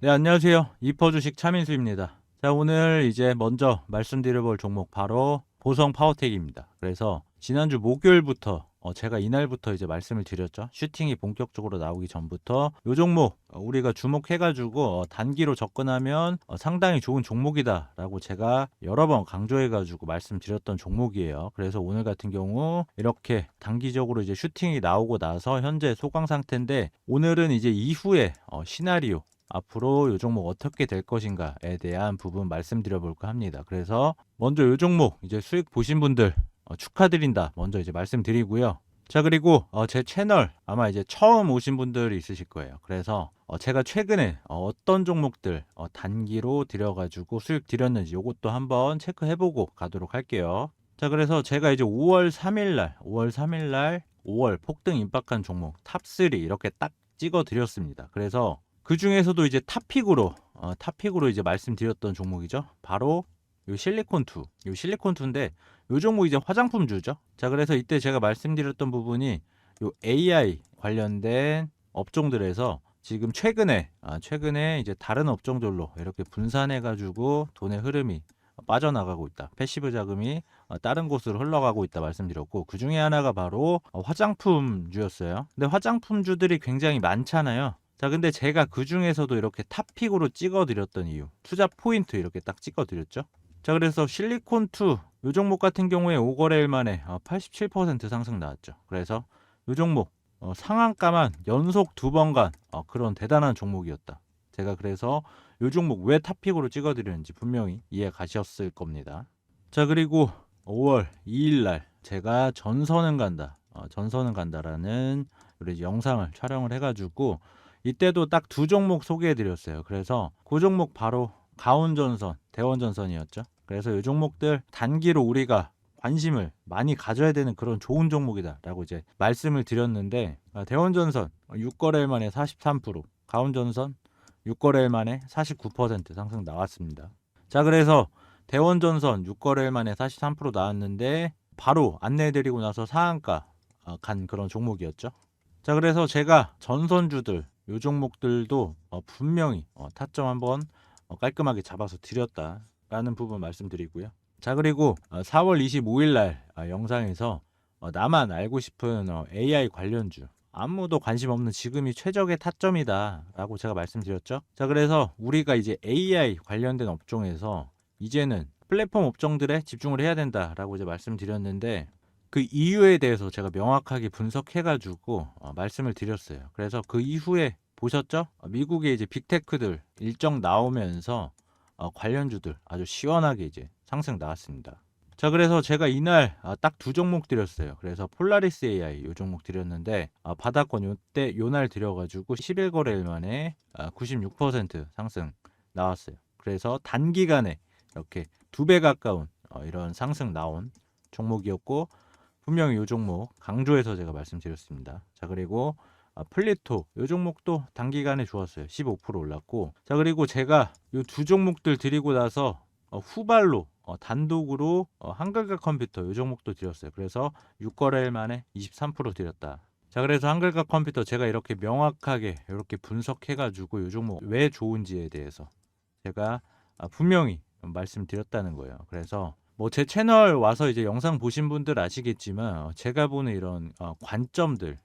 네, 안녕하세요. 이퍼 주식 차민수입니다. 자, 오늘 이제 먼저 말씀드려 볼 종목 바로 보성 파워텍입니다. 그래서 지난주 목요일부터 어, 제가 이날부터 이제 말씀을 드렸죠. 슈팅이 본격적으로 나오기 전부터 요 종목 어, 우리가 주목해가지고 어, 단기로 접근하면 어, 상당히 좋은 종목이다라고 제가 여러 번 강조해가지고 말씀드렸던 종목이에요. 그래서 오늘 같은 경우 이렇게 단기적으로 이제 슈팅이 나오고 나서 현재 소강 상태인데 오늘은 이제 이후에 어, 시나리오 앞으로 이 종목 어떻게 될 것인가에 대한 부분 말씀드려 볼까 합니다. 그래서 먼저 이 종목 이제 수익 보신 분들 어, 축하드린다. 먼저 이제 말씀드리고요. 자 그리고 어, 제 채널 아마 이제 처음 오신 분들이 있으실 거예요. 그래서 어, 제가 최근에 어, 떤 종목들 어, 단기로 들여가지고 수익 드렸는지 이것도 한번 체크해보고 가도록 할게요. 자 그래서 제가 이제 5월 3일날 5월 3일날 5월 폭등 임박한 종목 탑3 이렇게 딱 찍어 드렸습니다. 그래서 그 중에서도 이제 탑픽으로 어, 탑픽으로 이제 말씀드렸던 종목이죠. 바로 요 실리콘 2. 요 실리콘 2인데 요 종목 이제 화장품 주죠. 자, 그래서 이때 제가 말씀드렸던 부분이 요 AI 관련된 업종들에서 지금 최근에 아, 최근에 이제 다른 업종들로 이렇게 분산해 가지고 돈의 흐름이 빠져나가고 있다. 패시브 자금이 어, 다른 곳으로 흘러가고 있다 말씀드렸고 그 중에 하나가 바로 어, 화장품주였어요. 근데 화장품주들이 굉장히 많잖아요. 자, 근데 제가 그 중에서도 이렇게 탑픽으로 찍어드렸던 이유, 투자 포인트 이렇게 딱 찍어드렸죠. 자, 그래서 실리콘2 요 종목 같은 경우에 5거래일 만에 87% 상승 나왔죠. 그래서 요 종목 어, 상한가만 연속 두 번간 어, 그런 대단한 종목이었다. 제가 그래서 요 종목 왜 탑픽으로 찍어드렸는지 분명히 이해 가셨을 겁니다. 자, 그리고 5월 2일 날 제가 전선은 간다, 어, 전선은 간다라는 우리 영상을 촬영을 해가지고 이때도 딱 두 종목 소개해 드렸어요. 그래서 그 종목 바로 가온전선, 대원전선이었죠. 그래서 이 종목들 단기로 우리가 관심을 많이 가져야 되는 그런 좋은 종목이다라고 이제 말씀을 드렸는데 아, 대원전선 6거래일 만에 43%, 가온전선 6거래일 만에 49% 상승 나왔습니다. 자, 그래서 대원전선 6거래일 만에 43% 나왔는데 바로 안내해드리고 나서 상한가 어, 간 그런 종목이었죠. 자, 그래서 제가 전선주들 요 종목들도 어, 분명히 어, 타점 한번 어, 깔끔하게 잡아서 드렸다라는 부분 말씀드리고요. 자 그리고 어, 4월 25일 날 어, 영상에서 어, 나만 알고 싶은 어, AI 관련주 아무도 관심 없는 지금이 최적의 타점이다라고 제가 말씀드렸죠. 자 그래서 우리가 이제 AI 관련된 업종에서 이제는 플랫폼 업종들에 집중을 해야 된다라고 이제 말씀드렸는데 그 이유에 대해서 제가 명확하게 분석해가지고 어, 말씀을 드렸어요. 그래서 그 이후에 보셨죠? 어, 미국의 이제 빅테크들 일정 나오면서 어, 관련주들 아주 시원하게 이제 상승 나왔습니다. 자, 그래서 제가 이날 아, 딱두 종목 드렸어요. 그래서 폴라리스 AI 요 종목 드렸는데 아, 바닥권 요때 요 날 드려가지고 11거래일 만에 아, 96% 상승 나왔어요. 그래서 단기간에 이렇게 두 배 가까운 어, 이런 상승 나온 종목이었고 분명히 요 종목 강조해서 제가 말씀드렸습니다. 자 그리고 아, 플리토 요 종목도 단기간에 좋았어요. 15% 올랐고 자 그리고 제가 요두 종목들 드리고 나서 어, 후발로 어, 단독으로 어, 한글과 컴퓨터 요 종목도 드렸어요. 그래서 6거래일 만에 23% 드렸다. 자 그래서 한글과 컴퓨터 제가 이렇게 명확하게 이렇게 분석해가지고 요 종목 왜 좋은지에 대해서 제가 아, 분명히 말씀드렸다는 거예요. 그래서 뭐 제 채널 와서 이제 영상 보신 분들 아시겠지만 어, 제가 보는 이런 어, 관점들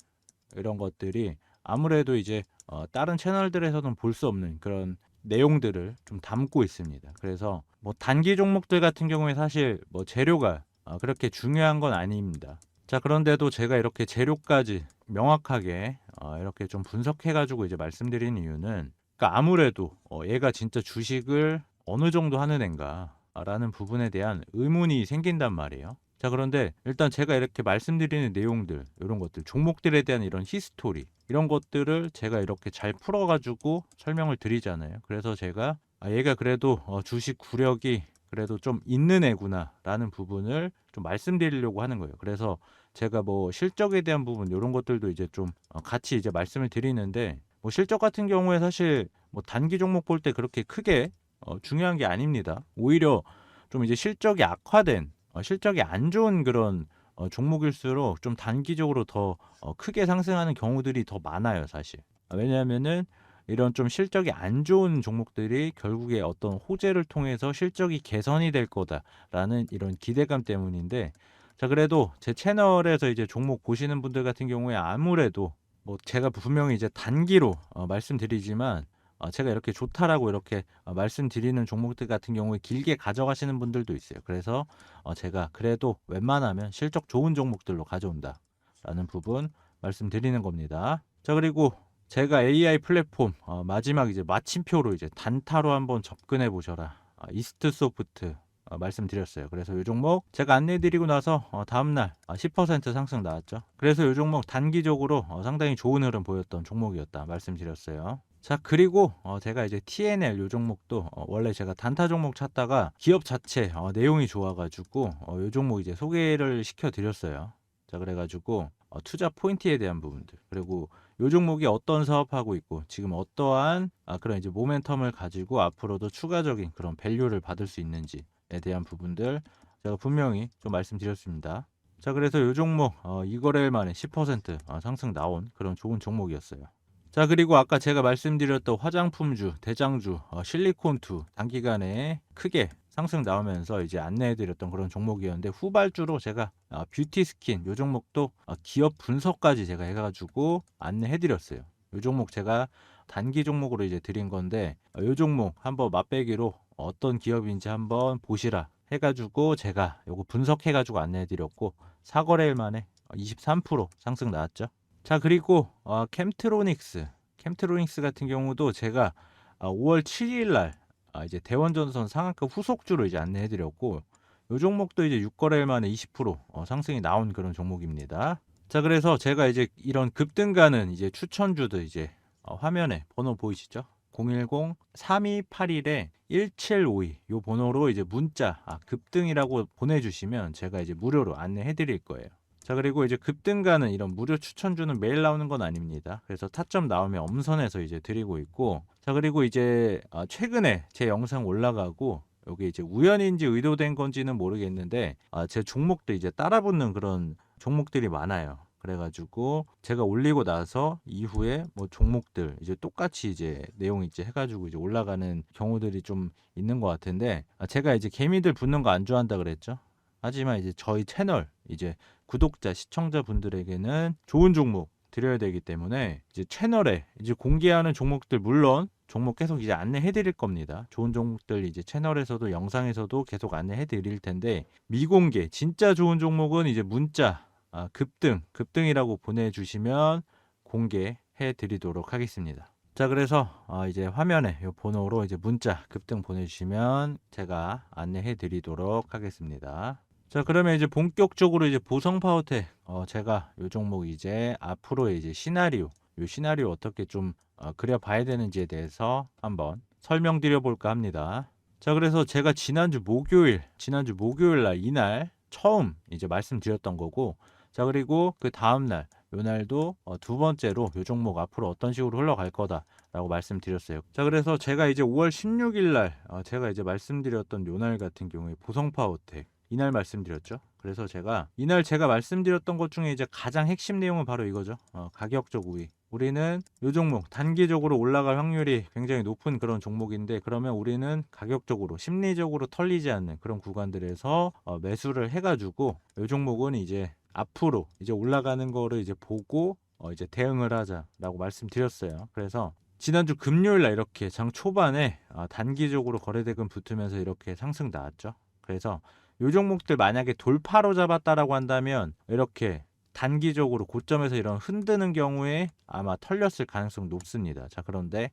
이런 것들이 아무래도 이제 어, 다른 채널들에서는 볼 수 없는 그런 내용들을 좀 담고 있습니다. 그래서 뭐 단기 종목들 같은 경우에 사실 뭐 재료가 어, 그렇게 중요한 건 아닙니다. 자 그런데도 제가 이렇게 재료까지 명확하게 어, 이렇게 좀 분석해 가지고 이제 말씀드리는 이유는 그러니까 아무래도 어, 얘가 진짜 주식을 어느 정도 하는 앤가 라는 부분에 대한 의문이 생긴단 말이에요. 자, 그런데 일단 제가 이렇게 말씀드리는 내용들, 이런 것들, 종목들에 대한 이런 히스토리, 이런 것들을 제가 이렇게 잘 풀어가지고 설명을 드리잖아요. 그래서 제가 아, 얘가 그래도 어, 주식 구력이 그래도 좀 있는 애구나라는 부분을 좀 말씀드리려고 하는 거예요. 그래서 제가 뭐 실적에 대한 부분 이런 것들도 이제 좀 어, 같이 이제 말씀을 드리는데 뭐 실적 같은 경우에 사실 뭐 단기 종목 볼 때 그렇게 크게 어, 중요한 게 아닙니다. 오히려 좀 이제 실적이 악화된 어, 실적이 안 좋은 그런 어, 종목일수록 좀 단기적으로 더 어, 크게 상승하는 경우들이 더 많아요, 사실. 아, 왜냐하면은 이런 좀 실적이 안 좋은 종목들이 결국에 어떤 호재를 통해서 실적이 개선이 될 거다라는 이런 기대감 때문인데 자 그래도 제 채널에서 이제 종목 보시는 분들 같은 경우에 아무래도 뭐 제가 분명히 이제 단기로 어, 말씀드리지만 어, 제가 이렇게 좋다라고 이렇게 어, 말씀드리는 종목들 같은 경우에 길게 가져가시는 분들도 있어요. 그래서 어, 제가 그래도 웬만하면 실적 좋은 종목들로 가져온다라는 부분 말씀드리는 겁니다. 자 그리고 제가 AI 플랫폼 어, 마지막 이제 마침표로 이제 단타로 한번 접근해 보셔라. 아, 이스트 소프트 어, 말씀드렸어요. 그래서 이 종목 제가 안내드리고 나서 어, 다음날 아, 10% 상승 나왔죠. 그래서 이 종목 단기적으로 어, 상당히 좋은 흐름 보였던 종목이었다 말씀드렸어요. 자 그리고 어, 제가 이제 TNL 요 종목도 어, 원래 제가 단타 종목 찾다가 기업 자체 어, 내용이 좋아가지고 어, 요 종목 이제 소개를 시켜드렸어요. 자 그래가지고 어, 투자 포인트에 대한 부분들 그리고 요 종목이 어떤 사업하고 있고 지금 어떠한 아, 그런 이제 모멘텀을 가지고 앞으로도 추가적인 그런 밸류를 받을 수 있는지에 대한 부분들 제가 분명히 좀 말씀드렸습니다. 자 그래서 요 종목 어, 이 거래일 만에 10% 어, 상승 나온 그런 좋은 종목이었어요. 자 그리고 아까 제가 말씀드렸던 화장품주, 대장주, 어, 실리콘투 단기간에 크게 상승 나오면서 이제 안내해드렸던 그런 종목이었는데 후발주로 제가 어, 뷰티 스킨 요 종목도 어, 기업 분석까지 제가 해가지고 안내해드렸어요. 요 종목 제가 단기 종목으로 이제 드린 건데 어, 요 종목 한번 맛배기로 어떤 기업인지 한번 보시라 해가지고 제가 요거 분석해가지고 안내해드렸고 사거래일 만에 23% 상승 나왔죠. 자 그리고 어, 캠트로닉스 캠트로닉스 같은 경우도 제가 어, 5월 7일 날 아, 이제 대원전선 상한가 후속주로 이제 안내해 드렸고 이 종목도 이제 6거래일 만에 20% 어, 상승이 나온 그런 종목입니다. 자 그래서 제가 이제 이런 급등가는 이제 추천주도 이제 어, 화면에 번호 보이시죠? 010-3281에 1752 요 번호로 이제 문자 아, 급등이라고 보내주시면 제가 이제 무료로 안내해 드릴 거예요. 자 그리고 이제 급등가는 이런 무료 추천주는 매일 나오는 건 아닙니다. 그래서 타점 나오면 엄선해서 이제 드리고 있고 자 그리고 이제 아, 최근에 제 영상 올라가고 여기 이제 우연인지 의도된 건지는 모르겠는데 아, 제 종목도 이제 따라붙는 그런 종목들이 많아요. 그래가지고 제가 올리고 나서 이후에 뭐 종목들 이제 똑같이 이제 내용 이제 해가지고 이제 올라가는 경우들이 좀 있는 것 같은데 아, 제가 이제 개미들 붙는 거 안 좋아한다 그랬죠. 하지만 이제 저희 채널 이제 구독자 시청자분들에게는 좋은 종목 드려야 되기 때문에 이제 채널에 이제 공개하는 종목들 물론 종목 계속 이제 안내해 드릴 겁니다. 좋은 종목들 이제 채널에서도 영상에서도 계속 안내해 드릴 텐데 미공개 진짜 좋은 종목은 이제 문자 아, 급등 급등이라고 보내주시면 공개해 드리도록 하겠습니다. 자 그래서 어, 이제 화면에 이 번호로 이제 문자 급등 보내주시면 제가 안내해 드리도록 하겠습니다. 자 그러면 이제 본격적으로 이제 보성 파워텍 어, 제가 이 종목 이제 앞으로의 이제 시나리오 이 시나리오 어떻게 좀 어, 그려봐야 되는지에 대해서 한번 설명드려 볼까 합니다. 자 그래서 제가 지난주 목요일 지난주 목요일 날 이날 처음 이제 말씀드렸던 거고 자 그리고 그 다음 날 요날도 어, 두 번째로 요 종목 앞으로 어떤 식으로 흘러갈 거다라고 말씀드렸어요. 자 그래서 제가 이제 5월 16일 날 어, 제가 이제 말씀드렸던 요날 같은 경우에 보성파워텍 이날 말씀드렸죠. 그래서 제가 이날 제가 말씀드렸던 것 중에 이제 가장 핵심 내용은 바로 이거죠. 어, 가격적 우위. 우리는 요 종목 단기적으로 올라갈 확률이 굉장히 높은 그런 종목인데 그러면 우리는 가격적으로 심리적으로 털리지 않는 그런 구간들에서 어, 매수를 해가지고 요 종목은 이제 앞으로 이제 올라가는 거를 이제 보고 어, 이제 대응을 하자라고 말씀드렸어요. 그래서 지난주 금요일 날 이렇게 장 초반에 아, 단기적으로 거래대금 붙으면서 이렇게 상승 나왔죠. 그래서 요 종목들 만약에 돌파로 잡았다라고 한다면 이렇게 단기적으로 고점에서 이런 흔드는 경우에 아마 털렸을 가능성 높습니다. 자 그런데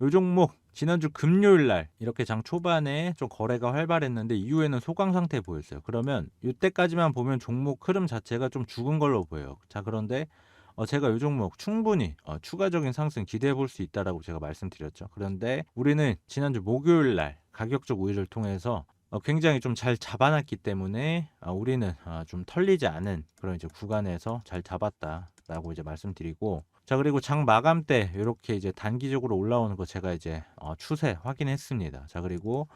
요 종목 지난주 금요일 날 이렇게 장 초반에 좀 거래가 활발했는데 이후에는 소강 상태 보였어요. 그러면 이때까지만 보면 종목 흐름 자체가 좀 죽은 걸로 보여요. 자 그런데 어, 제가 이 종목 충분히 어, 추가적인 상승 기대해 볼 수 있다라고 제가 말씀드렸죠. 그런데 우리는 지난주 목요일 날 가격적 우위를 통해서 어, 굉장히 좀 잘 잡아놨기 때문에 어, 우리는 어, 좀 털리지 않은 그런 이제 구간에서 잘 잡았다라고 이제 말씀드리고 자 그리고 장 마감 때 이렇게 이제 단기적으로 올라오는 거 제가 이제 어, 추세 확인했습니다. 자 그리고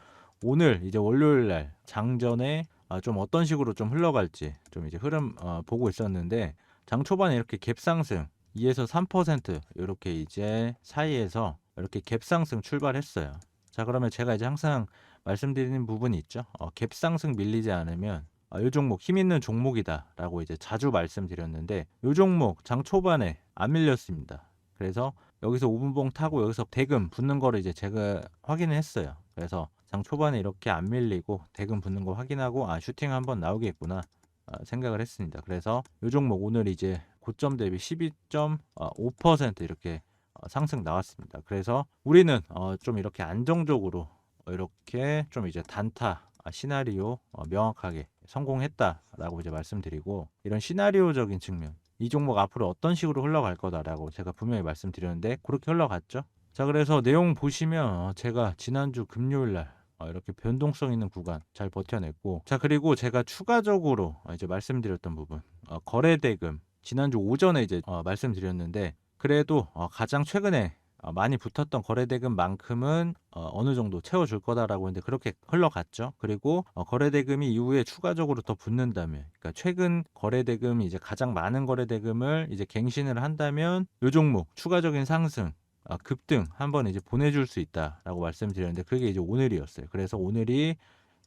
오늘 이제 월요일 날 장전에 어, 좀 어떤 식으로 좀 흘러갈지 좀 이제 흐름 어, 보고 있었는데 장 초반에 이렇게 갭 상승 2에서 3% 이렇게 이제 사이에서 이렇게 갭 상승 출발했어요. 자, 그러면 제가 이제 항상 말씀드리는 부분이 있죠. 어, 갭 상승 밀리지 않으면 아, 요 종목 힘 있는 종목이다라고 이제 자주 말씀드렸는데 요 종목 장 초반에 안 밀렸습니다. 그래서 여기서 5분봉 타고 여기서 대금 붙는 거를 이제 제가 확인을 했어요. 그래서 장 초반에 이렇게 안 밀리고 대금 붙는 거 확인하고 아 슈팅 한번 나오겠구나 아, 생각을 했습니다. 그래서 요 종목 오늘 이제 고점 대비 12.5% 이렇게 어, 상승 나왔습니다. 그래서 우리는 어, 좀 이렇게 안정적으로 어, 이렇게 좀 이제 단타 아, 시나리오 어, 명확하게 성공했다라고 이제 말씀드리고 이런 시나리오적인 측면 이 종목 앞으로 어떤 식으로 흘러갈 거다라고 제가 분명히 말씀드렸는데 그렇게 흘러갔죠. 자 그래서 내용 보시면 어, 제가 지난주 금요일 날 어, 이렇게 변동성 있는 구간 잘 버텨냈고 자 그리고 제가 추가적으로 어, 이제 말씀드렸던 부분 어, 거래 대금 지난주 오전에 이제 어, 말씀드렸는데 그래도 어, 가장 최근에 어, 많이 붙었던 거래 대금만큼은 어, 어느 정도 채워줄 거다라고 했는데 그렇게 흘러갔죠. 그리고 어, 거래 대금이 이후에 추가적으로 더 붙는다면, 그러니까 최근 거래 대금이 이제 가장 많은 거래 대금을 이제 갱신을 한다면 요 종목 추가적인 상승 아, 급등 한번 이제 보내줄 수 있다라고 말씀드렸는데 그게 이제 오늘이었어요. 그래서 오늘이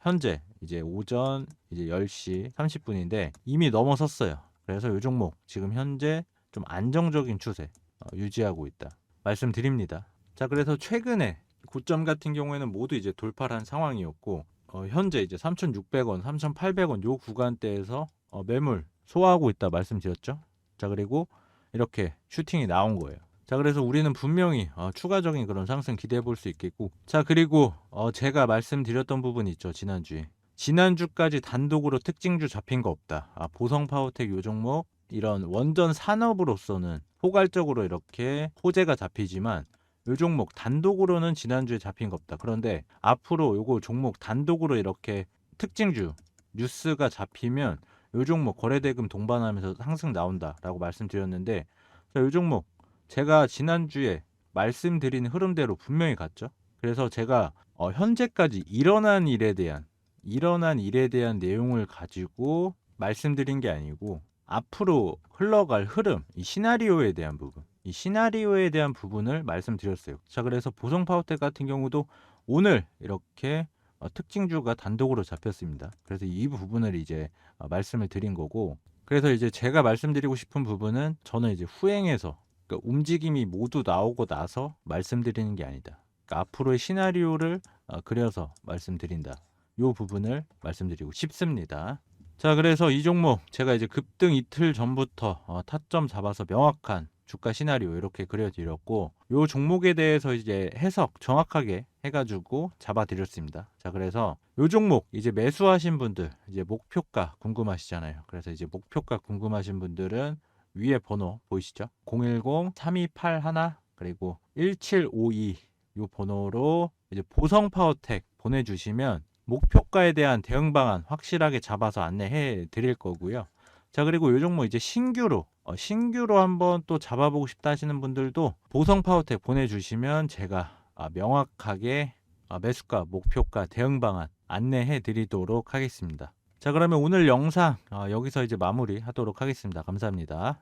현재 이제 오전 이제 10시 30분인데 이미 넘어섰어요. 그래서 요 종목 지금 현재 좀 안정적인 추세 어, 유지하고 있다 말씀드립니다. 자 그래서 최근에 고점 같은 경우에는 모두 이제 돌파를 한 상황이었고 어, 현재 이제 3,600원, 3,800원 요 구간대에서 어, 매물 소화하고 있다 말씀드렸죠. 자 그리고 이렇게 슈팅이 나온 거예요. 자 그래서 우리는 분명히 어, 추가적인 그런 상승 기대해 볼 수 있겠고 자 그리고 어, 제가 말씀드렸던 부분 있죠 지난주에 지난주까지 단독으로 특징주 잡힌 거 없다 아, 보성 파워텍 요 종목 이런 원전 산업으로서는 포괄적으로 이렇게 호재가 잡히지만 요 종목 단독으로는 지난주에 잡힌 거 없다 그런데 앞으로 요거 종목 단독으로 이렇게 특징주 뉴스가 잡히면 요 종목 거래대금 동반하면서 상승 나온다라고 말씀드렸는데 자, 요 종목 제가 지난주에 말씀드린 흐름대로 분명히 갔죠. 그래서 제가 어, 현재까지 일어난 일에 대한 일어난 일에 대한 내용을 가지고 말씀드린 게 아니고 앞으로 흘러갈 흐름, 이 시나리오에 대한 부분, 이 시나리오에 대한 부분을 말씀드렸어요. 자, 그래서 보성 파워텍 같은 경우도 오늘 이렇게 어, 특징주가 단독으로 잡혔습니다. 그래서 이 부분을 이제 어, 말씀을 드린 거고, 그래서 이제 제가 말씀드리고 싶은 부분은 저는 이제 후행해서 그러니까 움직임이 모두 나오고 나서 말씀드리는 게 아니다. 그러니까 앞으로의 시나리오를 어, 그려서 말씀드린다. 요 부분을 말씀드리고 싶습니다. 자, 그래서 이 종목 제가 이제 급등 이틀 전부터 어, 타점 잡아서 명확한 주가 시나리오 이렇게 그려드렸고 요 종목에 대해서 이제 해석 정확하게 해가지고 잡아드렸습니다. 자, 그래서 요 종목 이제 매수하신 분들 이제 목표가 궁금하시잖아요. 그래서 이제 목표가 궁금하신 분들은 위에 번호 보이시죠? 010-3281 그리고 1752요 번호로 이제 보성 파워텍 보내주시면 목표가에 대한 대응 방안 확실하게 잡아서 안내해 드릴 거고요. 자 그리고 요 종목 이제 신규로 어, 신규로 한번 또 잡아보고 싶다 하시는 분들도 보성 파워텍 보내주시면 제가 아, 명확하게 아, 매수가 목표가 대응 방안 안내해 드리도록 하겠습니다. 자 그러면 오늘 영상 어, 여기서 이제 마무리 하도록 하겠습니다. 감사합니다.